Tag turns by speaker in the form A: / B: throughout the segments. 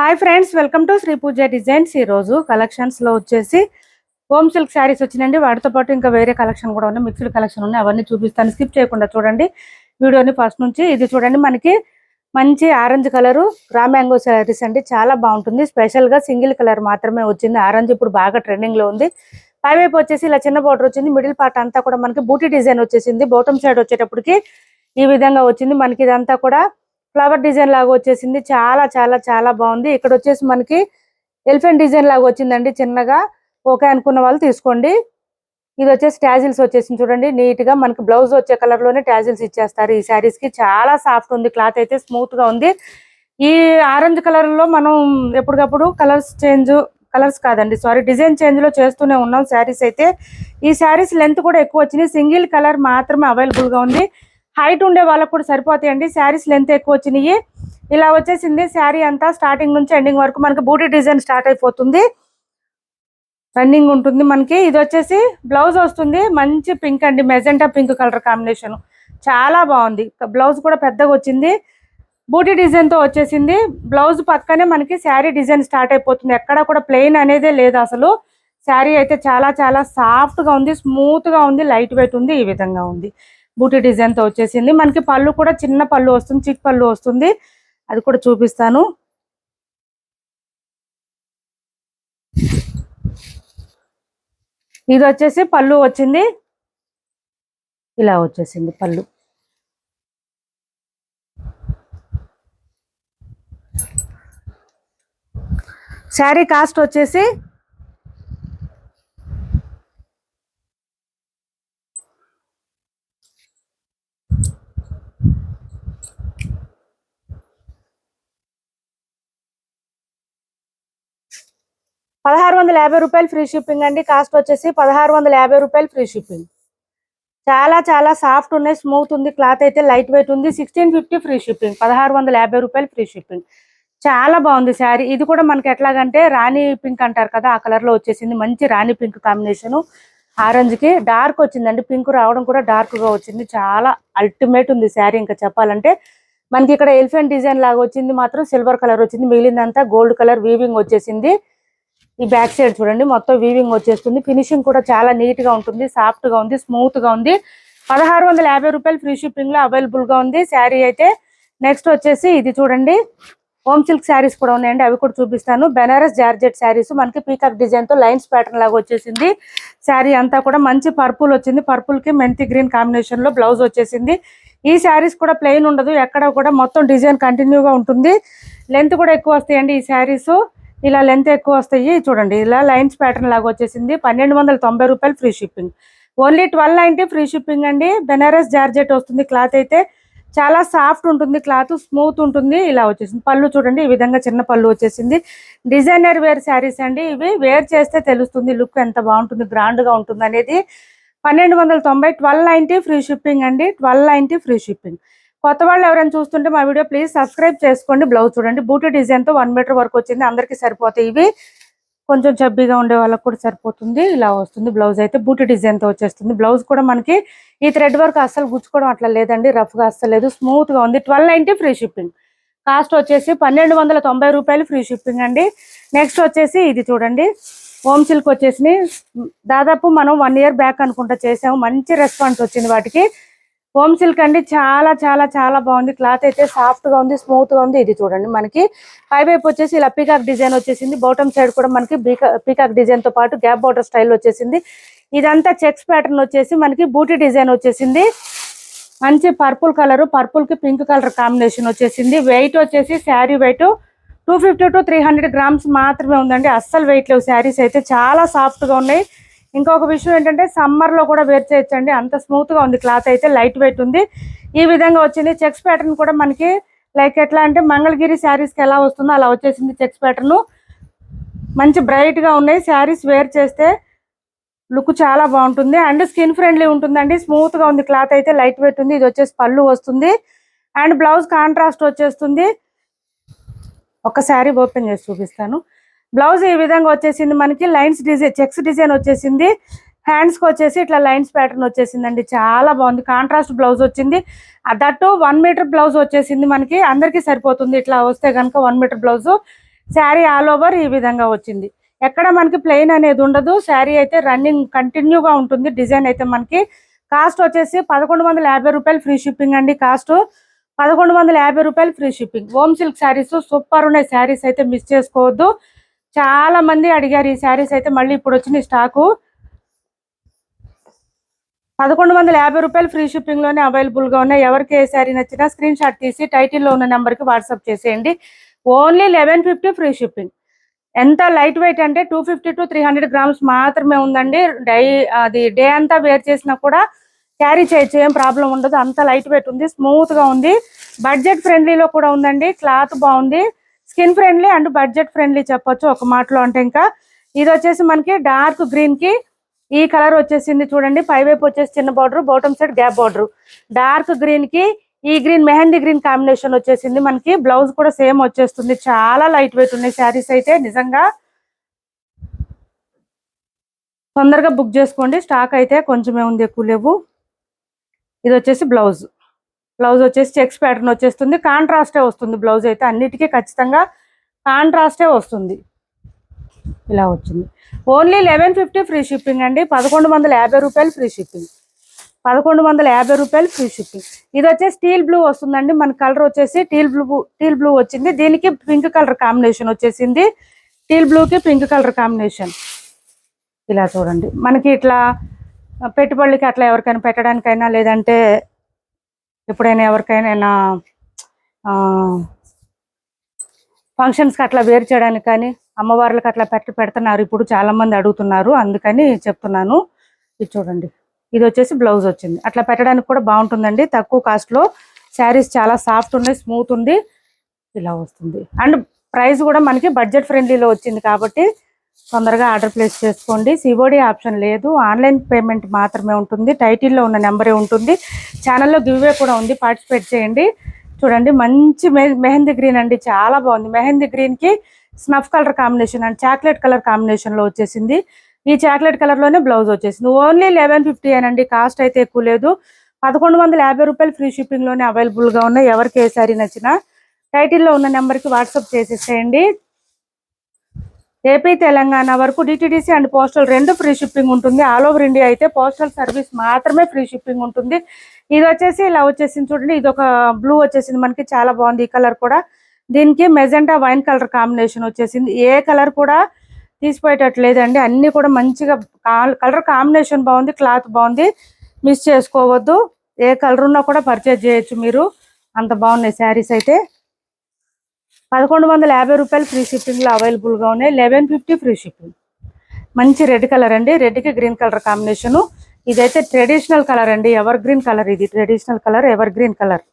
A: Hi friends welcome to Shri Pooja designs ఈ రోజు కలెక్షన్స్లో వచ్చేసి హోమ్ సిల్క్ శారీస్ వచ్చినండి వాటితో పాటు ఇంకా వేరే కలెక్షన్ కూడా ఉన్నాయి. మిక్స్డ్ కలెక్షన్ ఉన్నాయి. అవన్నీ చూపిస్తాను. స్కిప్ చేయకుండా చూడండి. వీడియోని ఫస్ట్ నుంచి ఇది చూడండి. మనకి మంచి orange colour raw mango saris అండి. చాలా బాగుంటుంది. స్పెషల్గా సింగిల్ కలర్ మాత్రమే వచ్చింది. ఆరెంజ్ ఇప్పుడు బాగా ట్రెండింగ్లో ఉంది. పైవైపు వచ్చేసి ఇలా చిన్న బోర్డర్ వచ్చింది. మిడిల్ పార్ట్ అంతా కూడా మనకి బూటీ డిజైన్ వచ్చేసింది. బాటమ్ సైడ్ వచ్చేటప్పటికి ఈ విధంగా వచ్చింది. మనకి ఇదంతా కూడా ఫ్లవర్ డిజైన్ లాగా వచ్చేసింది. చాలా చాలా చాలా బాగుంది. ఇక్కడ వచ్చేసి మనకి ఎలిఫెంట్ డిజైన్ లాగా వచ్చిందండి చిన్నగా. ఓకే అనుకున్న వాళ్ళు తీసుకోండి. ఇది వచ్చేసి టాజిల్స్ వచ్చేసింది చూడండి. నీట్గా మనకి బ్లౌజ్ వచ్చే కలర్లోనే టాజిల్స్ ఇచ్చేస్తారు. ఈ శారీస్కి చాలా సాఫ్ట్ ఉంది. క్లాత్ అయితే స్మూత్గా ఉంది. ఈ ఆరెంజ్ కలర్లో మనం ఎప్పటికప్పుడు కలర్స్ చేంజ్ కలర్స్ కాదండి. సారీ డిజైన్ చేంజ్లో చేస్తూనే ఉన్నాం శారీస్ అయితే. ఈ శారీస్ లెంత్ కూడా ఎక్కువ వచ్చినాయి. సింగిల్ కలర్ మాత్రమే అవైలబుల్గా ఉంది. హైట్ ఉండే వాళ్ళకు కూడా సరిపోతాయండి. శారీస్ లెంత్ ఎక్కువ వచ్చినాయి. ఇలా వచ్చేసింది. శారీ అంతా స్టార్టింగ్ నుంచి ఎండింగ్ వరకు మనకి బూటీ డిజైన్ స్టార్ట్ అయిపోతుంది. రన్నింగ్ ఉంటుంది మనకి. ఇది వచ్చేసి బ్లౌజ్ వస్తుంది. మంచి పింక్ అండి. Magenta pink colour combination. చాలా బాగుంది. బ్లౌజ్ కూడా పెద్దగా వచ్చింది. బూటీ డిజైన్తో వచ్చేసింది. బ్లౌజ్ పక్కనే మనకి శారీ డిజైన్ స్టార్ట్ అయిపోతుంది. ఎక్కడ కూడా ప్లెయిన్ అనేదే లేదు అసలు. శారీ అయితే చాలా చాలా సాఫ్ట్గా ఉంది. స్మూత్గా ఉంది. లైట్ వెయిట్ ఉంది. ఈ విధంగా ఉంది. బూటీ డిజైన్తో వచ్చేసింది. మనకి పళ్ళు కూడా చిన్న పళ్ళు వస్తుంది చిక్ పళ్ళు వస్తుంది. అది కూడా చూపిస్తాను. ఇది వచ్చేసి పళ్ళు వచ్చింది. ఇలా వచ్చేసింది పళ్ళు. శారీ కాస్ట్ వచ్చేసి పదహారు వందల యాభై రూపాయలు ఫ్రీ షిప్పింగ్ అండి. కాస్ట్ వచ్చేసి పదహారు వందల యాభై రూపాయలు ఫ్రీ షిప్పింగ్. చాలా చాలా సాఫ్ట్ ఉన్నాయి స్మూత్ ఉంది క్లాత్ అయితే లైట్ వెయిట్ ఉంది. సిక్స్టీన్ ఫిఫ్టీ ఫ్రీ షిప్పింగ్ పదహారు వందల యాభై రూపాయలు ఫ్రీ షిప్పింగ్. చాలా బాగుంది శారీ. ఇది కూడా మనకి ఎట్లాగంటే రాణి పింక్ అంటారు కదా ఆ కలర్లో వచ్చేసింది. మంచి రాణి పింక్ కాంబినేషన్. ఆరెంజ్కి డార్క్ వచ్చిందండి. పింక్ రావడం కూడా డార్క్గా వచ్చింది. చాలా అల్టిమేట్ ఉంది శారీ ఇంకా చెప్పాలంటే. మనకి ఇక్కడ ఎలిఫెంట్ డిజైన్ లాగా వచ్చింది మాత్రం సిల్వర్ కలర్ వచ్చింది. మిగిలిందంతా గోల్డ్ కలర్ వీవింగ్ వచ్చేసింది. ఈ బ్యాక్ సైడ్ చూడండి మొత్తం వీవింగ్ వచ్చేస్తుంది. ఫినిషింగ్ కూడా చాలా నీట్గా ఉంటుంది సాఫ్ట్గా ఉంది స్మూత్గా ఉంది. పదహారు వందల యాభై రూపాయలు ఫ్రీ షిప్పింగ్లో అవైలబుల్గా ఉంది. శారీ అయితే నెక్స్ట్ వచ్చేసి ఇది చూడండి. హోమ్ సిల్క్ శారీస్ కూడా ఉన్నాయండి అవి కూడా చూపిస్తాను. బెనారస్ జార్జెట్ శారీస్ మనకి పీకాక్ డిజైన్తో లైన్స్ ప్యాటర్న్ లాగా వచ్చేసింది. శారీ అంతా కూడా మంచి పర్పుల్ వచ్చింది. పర్పుల్కి మెంతి గ్రీన్ కాంబినేషన్లో బ్లౌజ్ వచ్చేసింది. ఈ శారీస్ కూడా ప్లెయిన్ ఉండదు ఎక్కడ కూడా మొత్తం డిజైన్ కంటిన్యూగా ఉంటుంది. లెంత్ కూడా ఎక్కువ వస్తాయండి ఈ శారీస్ ఇలా లెంత్ ఎక్కువ వస్తాయి చూడండి. ఇలా లైన్స్ ప్యాటర్న్ లాగా వచ్చేసింది. పన్నెండు వందల తొంభై రూపాయలు free shipping only twelve ninety free shipping అండి. బెనారస్ జార్జెట్ వస్తుంది క్లాత్ అయితే. చాలా సాఫ్ట్ ఉంటుంది క్లాత్ స్మూత్ ఉంటుంది. ఇలా వచ్చేసింది. పళ్ళు చూడండి ఈ విధంగా చిన్న పళ్ళు వచ్చేసింది. డిజైనర్ వేర్ శారీస్ అండి ఇవి. వేర్ చేస్తే తెలుస్తుంది లుక్ ఎంత బాగుంటుంది గ్రాండ్గా ఉంటుంది అనేది పన్నెండు వందల తొంభై ట్వెల్వ్ నైంటీ ఫ్రీ షిప్పింగ్ అండి. ట్వెల్వ్ నైంటీ ఫ్రీ షిప్పింగ్ కొత్త వాళ్ళు ఎవరైనా చూస్తుంటే మా వీడియో ప్లీజ్ సబ్స్క్రైబ్ చేసుకోండి. బ్లౌజ్ చూడండి. బూటీ డిజైన్తో వన్ మీటర్ వరకు వచ్చింది. అందరికీ సరిపోతాయి ఇవి. కొంచెం చబ్బీగా ఉండే వాళ్ళకి కూడా సరిపోతుంది. ఇలా వస్తుంది. బ్లౌజ్ అయితే బూటీ డిజైన్తో వచ్చేస్తుంది. బ్లౌజ్ కూడా మనకి ఈ థ్రెడ్ వర్క్ అస్సలు గుచ్చుకోవడం అట్లా లేదండి. రఫ్గా అస్సలు లేదు. స్మూత్గా ఉంది. Twelve ninety free shipping cost వచ్చేసి పన్నెండు వందల తొంభై రూపాయలు ఫ్రీ షిప్పింగ్ అండి. నెక్స్ట్ వచ్చేసి ఇది చూడండి. హోమ్ సిల్క్ వచ్చేసి దాదాపు మనం వన్ ఇయర్ బ్యాక్ అనుకుంటా చేసాము. మంచి రెస్పాన్స్ వచ్చింది వాటికి. హోమ్ సిల్క్ అండి. చాలా చాలా చాలా బాగుంది. క్లాత్ అయితే సాఫ్ట్గా ఉంది స్మూత్గా ఉంది. ఇది చూడండి మనకి. పై వైపు వచ్చేసి ఇలా పీకాక్ డిజైన్ వచ్చేసింది. బాటమ్ సైడ్ కూడా మనకి పీకాక్ డిజైన్తో పాటు గ్యాప్ బార్డర్ స్టైల్ వచ్చేసింది. ఇదంతా చెక్స్ ప్యాటర్న్ వచ్చేసి మనకి బూటీ డిజైన్ వచ్చేసింది. మంచి పర్పుల్ కలర్ పర్పుల్కి పింక్ కలర్ కాంబినేషన్ వచ్చేసింది. వెయిట్ వచ్చేసి sari weight two fifty to three hundred grams మాత్రమే ఉందండి. అస్సలు వెయిట్ లేవు. శారీస్ అయితే చాలా సాఫ్ట్గా ఉన్నాయి. ఇంకొక విషయం ఏంటంటే సమ్మర్లో కూడా వేర్ చేయొచ్చండి. అంత స్మూత్గా ఉంది. క్లాత్ అయితే లైట్ వెయిట్ ఉంది. ఈ విధంగా వచ్చింది. చెక్స్ ప్యాటర్న్ కూడా మనకి లైక్ ఎట్లా అంటే మంగళగిరి శారీస్కి ఎలా వస్తుందో అలా వచ్చేసింది చెక్స్ ప్యాటర్ను మంచి బ్రైట్గా ఉన్నాయి. శారీస్ వేర్ చేస్తే లుక్ చాలా బాగుంటుంది. అండ్ స్కిన్ ఫ్రెండ్లీ ఉంటుందండి. స్మూత్గా ఉంది. క్లాత్ అయితే లైట్ వెయిట్ ఉంది. ఇది వచ్చేసి పళ్ళు వస్తుంది. అండ్ బ్లౌజ్ కాంట్రాస్ట్ వచ్చేస్తుంది. ఒక శారీ ఓపెన్ చేసి చూపిస్తాను. బ్లౌజ్ ఈ విధంగా వచ్చేసింది మనకి లైన్స్ డిజైన్ చెక్స్ డిజైన్ వచ్చేసింది. హ్యాండ్స్కి వచ్చేసి ఇట్లా లైన్స్ ప్యాటర్న్ వచ్చేసిందండి. చాలా బాగుంది. కాంట్రాస్ట్ బ్లౌజ్ వచ్చింది. దట్టు వన్ మీటర్ బ్లౌజ్ వచ్చేసింది మనకి. అందరికీ సరిపోతుంది. ఇట్లా వస్తే కనుక one metre blouse. Sari all over ఈ విధంగా వచ్చింది. ఎక్కడ మనకి ప్లెయిన్ అనేది ఉండదు. శారీ అయితే రన్నింగ్ కంటిన్యూగా ఉంటుంది. డిజైన్ అయితే మనకి కాస్ట్ వచ్చేసి పదకొండు వందల యాభై రూపాయలు ఫ్రీ షిప్పింగ్ అండి కాస్ట్ పదకొండు వందల యాభై రూపాయలు free shipping home silk saris super ఉన్నాయి. శారీస్ అయితే మిస్ చేసుకోవద్దు. చాలా మంది అడిగారు ఈ శారీస్ అయితే మళ్ళీ ఇప్పుడు వచ్చిన స్టాకు పదకొండు వందల యాభై రూపాయలు ఫ్రీ షిప్పింగ్లోనే అవైలబుల్ ఉన్నాయి. ఎవరికి ఏ శారీ నచ్చినా స్క్రీన్ షాట్ తీసి టైటిల్లో ఉన్న నెంబర్కి వాట్సాప్ చేసేయండి. Only eleven fifty free shipping ఎంత లైట్ వెయిట్ అంటే two fifty to three hundred grams మాత్రమే ఉందండి. డై అది డే అంతా వేర్ చేసినా కూడా క్యారీ చేయొచ్చు ఏం ప్రాబ్లం ఉండదు. అంత లైట్ వెయిట్ ఉంది స్మూత్గా ఉంది. బడ్జెట్ ఫ్రెండ్లీలో కూడా ఉందండి. క్లాత్ బాగుంది. Skin friendly and budget friendly చెప్పొచ్చు ఒక మాటలో అంటే ఇంకా. ఇది వచ్చేసి మనకి డార్క్ గ్రీన్కి ఈ కలర్ వచ్చేసింది చూడండి. పై వైపు వచ్చేసి చిన్న border bottom side gap border dark గ్రీన్కి ఈ గ్రీన్ మెహందీ గ్రీన్ కాంబినేషన్ వచ్చేసింది. మనకి బ్లౌజ్ కూడా సేమ్ వచ్చేస్తుంది. చాలా లైట్ వెయిట్ ఉన్నాయి శారీస్ అయితే నిజంగా. తొందరగా బుక్ చేసుకోండి. స్టాక్ అయితే కొంచెమే ఉంది ఎక్కువ లేవు. ఇది వచ్చేసి బ్లౌజ్. బ్లౌజ్ వచ్చేసి చెక్స్ ప్యాటర్న్ వచ్చేస్తుంది. కాంట్రాస్టే వస్తుంది బ్లౌజ్ అయితే అన్నిటికీ ఖచ్చితంగా కాంట్రాస్టే వస్తుంది. ఇలా వచ్చింది. Only eleven fifty free shipping అండి. పదకొండు వందల యాభై రూపాయలు ఫ్రీ షిప్పింగ్. పదకొండు వందల యాభై రూపాయలు ఫ్రీ షిప్పింగ్. ఇది వచ్చేసి స్టీల్ బ్లూ వస్తుందండి. మన కలర్ వచ్చేసి టీల్ బ్లూ టీల్ బ్లూ వచ్చింది. దీనికి పింక్ కలర్ కాంబినేషన్ వచ్చేసింది. టీల్ బ్లూకి పింక్ కలర్ కాంబినేషన్. ఇలా చూడండి. మనకి ఇట్లా పెట్టుబడులకి అట్లా ఎవరికైనా పెట్టడానికైనా లేదంటే ఎప్పుడైనా ఎవరికైనా ఫంక్షన్స్కి అట్లా వేరు చేయడానికి కానీ అమ్మవార్లకు అట్లా పెట్టి పెడుతున్నారు. ఇప్పుడు చాలా మంది అడుగుతున్నారు. అందుకని చెప్తున్నాను. ఇది చూడండి. ఇది వచ్చేసి బ్లౌజ్ వచ్చింది. అట్లా పెట్టడానికి కూడా బాగుంటుందండి. తక్కువ కాస్ట్లో శారీస్ చాలా సాఫ్ట్ ఉన్నాయి స్మూత్ ఉంది. ఇలా వస్తుంది. అండ్ ప్రైస్ కూడా మనకి బడ్జెట్ ఫ్రెండ్లీలో వచ్చింది కాబట్టి తొందరగా ఆర్డర్ ప్లేస్ చేసుకోండి. సిఓడి ఆప్షన్ లేదు. ఆన్లైన్ పేమెంట్ మాత్రమే ఉంటుంది. టైటిల్లో ఉన్న నెంబరే ఉంటుంది. ఛానల్లో గివ్వే కూడా ఉంది. పార్టిసిపేట్ చేయండి. చూడండి మంచి మెహందీ గ్రీన్ అండి. చాలా బాగుంది. మెహందీ గ్రీన్కి snuff colour combination and chocolate colour కాంబినేషన్లో వచ్చేసింది. ఈ చాక్లెట్ కలర్లోనే బ్లౌజ్ వచ్చేసింది. ఓన్లీ లెవెన్ ఫిఫ్టీ అండి కాస్ట్ అయితే ఎక్కువ లేదు. పదకొండు వందల యాభై రూపాయలు ఫ్రీ షిప్పింగ్లోనే ఉన్నాయి ఎవరికి ఏ సారీ నచ్చినా టైటిల్లో ఉన్న నెంబర్కి వాట్సాప్ చేసేసేయండి. ఏపీ తెలంగాణ వరకు డిటిడిసి అండ్ పోస్టల్ రెండు ఫ్రీ షిప్పింగ్ ఉంటుంది. ఆల్ ఓవర్ ఇండియా అయితే పోస్టల్ సర్వీస్ మాత్రమే ఫ్రీ షిప్పింగ్ ఉంటుంది. ఇది వచ్చేసి ఇలా వచ్చేసింది చూడండి. ఇది ఒక బ్లూ వచ్చేసింది. మనకి చాలా బాగుంది ఈ కలర్ కూడా. దీనికి మెజెంటా వైన్ కలర్ కాంబినేషన్ వచ్చేసింది. ఏ కలర్ కూడా తీసిపోయేటట్టు లేదండి అన్ని కూడా మంచిగా కలర్ కాంబినేషన్ బాగుంది. క్లాత్ బాగుంది. మిస్ చేసుకోవద్దు. ఏ కలర్ ఉన్నా కూడా పర్చేజ్ చేయొచ్చు మీరు. అంత బాగున్నాయి శారీస్ అయితే. పదకొండు వందల యాభై రూపాయలు ఫ్రీ షిప్పింగ్లో అవైలబుల్గా ఉన్నాయి. Eleven fifty free shipping. మంచి రెడ్ కలర్ అండి. రెడ్కి గ్రీన్ కలర్ కాంబినేషను. ఇదైతే ట్రెడిషనల్ కలర్ అండి. ఎవర్ గ్రీన్ కలర్ ఇది. Traditional colour evergreen colour.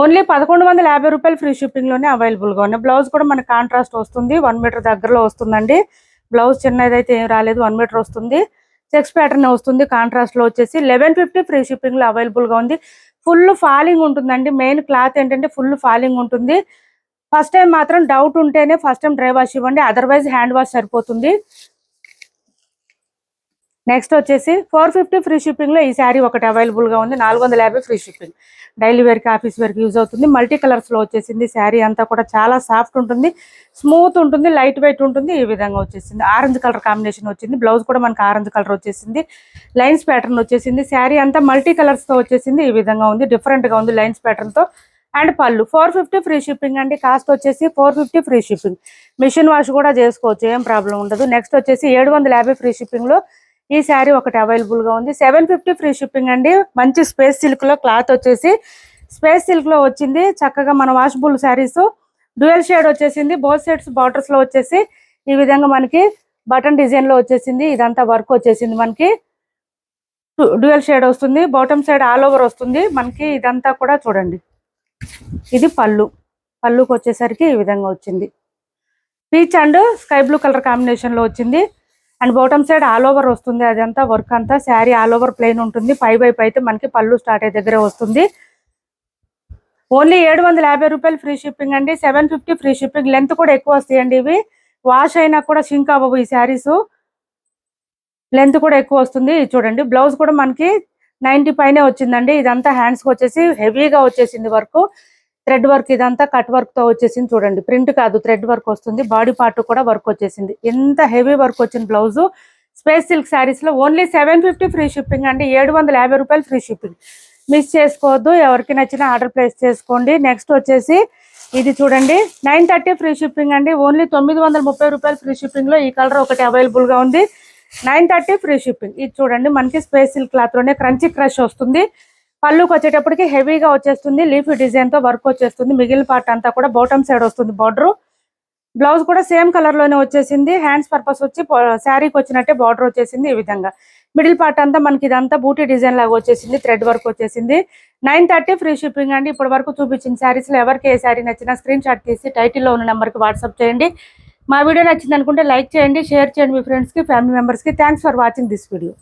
A: Only పదకొండు వందల యాభై రూపాయలు ఫ్రీ షిప్పింగ్లోనే అవైలబుల్గా ఉన్నాయి. బ్లౌజ్ కూడా మనకి కాంట్రాస్ట్ వస్తుంది. వన్ మీటర్ దగ్గరలో వస్తుందండి. బ్లౌజ్ చిన్నదైతే ఏం రాలేదు. వన్ మీటర్ వస్తుంది. చెక్స్ ప్యాటర్న్ వస్తుంది. కాంట్రాస్ట్లో వచ్చేసి లెవెన్ ఫిఫ్టీ ఫ్రీ షిప్పింగ్లో అవైలబుల్గా ఉంది. ఫుల్ ఫాలింగ్ ఉంటుందండి. మెయిన్ క్లాత్ ఏంటంటే ఫుల్ ఫాలింగ్ ఉంటుంది. ఫస్ట్ టైం మాత్రం డౌట్ ఉంటేనే ఫస్ట్ టైం డ్రై వాష్ ఇవ్వండి. అదర్వైజ్ హ్యాండ్ వాష్ సరిపోతుంది. నెక్స్ట్ వచ్చేసి ఫోర్ ఫిఫ్టీ ఫ్రీ షిప్పింగ్లో ఈ శారీ ఒకటి అవైలబుల్గా ఉంది. నాలుగు వందల యాభై ఫ్రీ షిప్పింగ్ డైలీ వేర్కి ఆఫీస్ వేర్కి యూజ్ అవుతుంది. మల్టీ కలర్స్లో వచ్చేసింది. శారీ అంతా కూడా చాలా సాఫ్ట్ ఉంటుంది. స్మూత్ ఉంటుంది. లైట్ వెయిట్ ఉంటుంది. ఈ విధంగా వచ్చేసింది. ఆరెంజ్ కలర్ కాంబినేషన్ వచ్చింది. బ్లౌజ్ కూడా మనకి ఆరెంజ్ కలర్ వచ్చేసింది. లైన్స్ ప్యాటర్న్ వచ్చేసింది. శారీ అంతా మల్టీ కలర్స్తో వచ్చేసింది. ఈ విధంగా ఉంది. డిఫరెంట్గా ఉంది lines ప్యాటర్న్తో. And pallu. Four fifty free shipping అండి. కాస్ట్ వచ్చేసి four fifty free shipping machine wash కూడా చేసుకోవచ్చు. ఏం ప్రాబ్లం ఉండదు. నెక్స్ట్ వచ్చేసి ఏడు వందల యాభై ఫ్రీ షిప్పింగ్లో ఈ శారీ ఒకటి అవైలబుల్గా ఉంది. సెవెన్ ఫిఫ్టీ ఫ్రీ షిప్పింగ్ అండి. మంచి స్పేస్ సిల్క్లో క్లాత్ వచ్చేసి. స్పేస్ సిల్క్లో వచ్చింది. చక్కగా మన వాషబుల్ శారీస్ డ్యూయల్ షేడ్ వచ్చేసింది. బోత్ సైడ్స్ బార్డర్స్లో వచ్చేసి. ఈ విధంగా మనకి బటన్ డిజైన్లో వచ్చేసింది. ఇదంతా వర్క్ వచ్చేసింది మనకి. డ్యూయల్ షేడ్ వస్తుంది. బాటమ్ సైడ్ ఆల్ ఓవర్ వస్తుంది. మనకి ఇదంతా కూడా చూడండి. ఇది పళ్ళు. పళ్ళుకి వచ్చేసరికి ఈ విధంగా వచ్చింది. Peach and sky blue colour కాంబినేషన్లో వచ్చింది. And bottom side all over వస్తుంది. అదంతా వర్క్ అంతా. శారీ ఆల్ ఓవర్ ప్లెయిన్ ఉంటుంది. పై వైపు అయితే మనకి పళ్ళు స్టార్ట్ అయ్యే దగ్గరే వస్తుంది. ఓన్లీ ఏడు వందల యాభై రూపాయలు ఫ్రీ షిప్పింగ్ అండి. Seven fifty free shipping length కూడా ఎక్కువ వస్తాయండి ఇవి. వాష్ అయినా కూడా షింక్ అవ్వవు ఈ శారీస్. లెంత్ కూడా ఎక్కువ వస్తుంది. ఇది చూడండి. బ్లౌజ్ కూడా మనకి నైన్టీ పైనే వచ్చిందండి. ఇదంతా హ్యాండ్స్కి వచ్చేసి హెవీగా వచ్చేసింది వర్క్ థ్రెడ్ వర్క్ ఇదంతా కట్ వర్క్తో వచ్చేసింది చూడండి. ప్రింట్ కాదు థ్రెడ్ వర్క్ వస్తుంది. బాడీ పార్ట్ కూడా వర్క్ వచ్చేసింది. ఎంత హెవీ వర్క్ వచ్చిన బ్లౌజ్. స్పేస్ సిల్క్ శారీస్లో only seven fifty free shipping అండి. ఏడు వందల యాభై రూపాయలు ఫ్రీ షిప్పింగ్. మిస్ చేసుకోవద్దు. ఎవరికి నచ్చిన ఆర్డర్ ప్లేస్ చేసుకోండి. నెక్స్ట్ వచ్చేసి ఇది చూడండి. నైన్ థర్టీ ఫ్రీ షిప్పింగ్ అండి. ఓన్లీ తొమ్మిది వందల ముప్పై రూపాయలు ఫ్రీ షిప్పింగ్లో ఈ కలర్ ఒకటి అవైలబుల్గా ఉంది. Nine thirty free shipping. ఇది చూడండి. మనకి స్పేస్ సిల్క్ క్లాత్లోనే క్రంచీ క్రష్ వస్తుంది. పళ్ళుకి వచ్చేటప్పటికి హెవీగా వచ్చేస్తుంది లీఫ్ డిజైన్తో వర్క్ వచ్చేస్తుంది. మిగిలిన పార్ట్ అంతా కూడా బాటమ్ సైడ్ వస్తుంది బార్డరు బ్లౌజ్ కూడా సేమ్ కలర్లోనే వచ్చేసింది. హ్యాండ్స్ పర్పస్ వచ్చి శారీకి వచ్చినట్టే బార్డర్ వచ్చేసింది ఈ విధంగా. మిడిల్ పార్ట్ అంతా మనకి ఇదంతా బూటీ డిజైన్ లాగా వచ్చేసింది థ్రెడ్ వర్క్ వచ్చేసింది. నైన్ థర్టీ ఫ్రీ షిప్పింగ్ అండి. ఇప్పటి వరకు చూపించిన శారీస్లో ఎవరికి ఏ శారీ నచ్చినా స్క్రీన్ షాట్ తీసి టైటిల్లో ఉన్న నెంబర్కి వాట్సాప్ చేయండి. మా వీడియో నచ్చింది అనుకుంటే లైక్ చేయండి షేర్ చేయండి మీ ఫ్రెండ్స్కి ఫ్యామిలీ మెంబర్స్కి thanks for watching this video